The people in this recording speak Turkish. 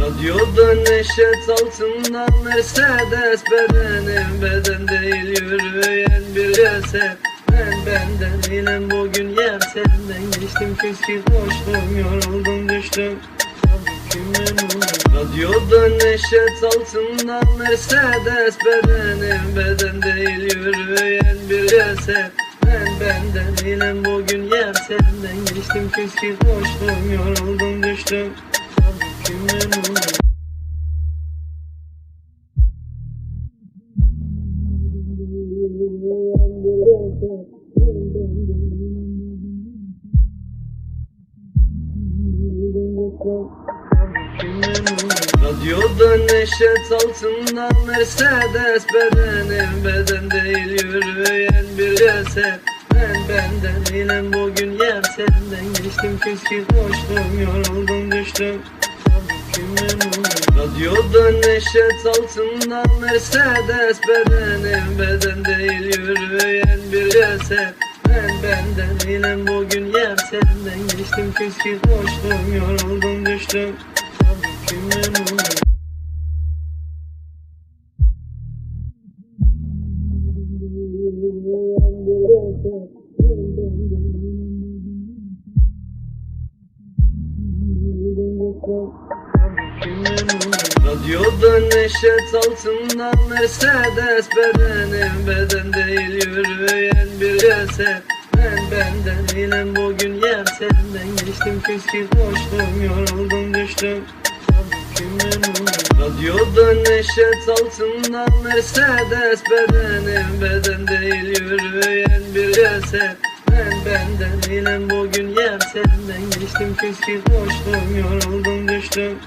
Radyoda neşet altında Mercedes bedenim beden değil yürüyen bir ceset. Ben benden değilim bugün yer senden geçtim. Küskün koştum yoruldum düştüm. Radyoda neşet altında Mercedes bedenim. Beden değil yürüyen bir ceset. Ben benden değilim bugün geçtim küskün koştum yoruldum düştüm Radyoda neşet altında Mercedes bedenim. Beden değil yürüyen bir ceset Ben benden değilim bugün yer senden. Geçtim küskün koştum yoruldum düştüm. Radyoda neşet altında Mercedes bedenim. Beden değil yürüyen bir ceset. Ben benden değilim bugün yer senden. Geçtim küskün koştum yoruldum düştüm Radyoda neşet altında Mercedes bedenim beden değil yürüyen bir ceset Ben benden değilim bugün yer senden. Geçtim küskün koştum yoruldum düştüm. Radyoda neşet altında Mercedes bedenim beden değil yürüyen bir ceset Ben benden değilim bugün senden geçtim küskün koştum yoruldum düştüm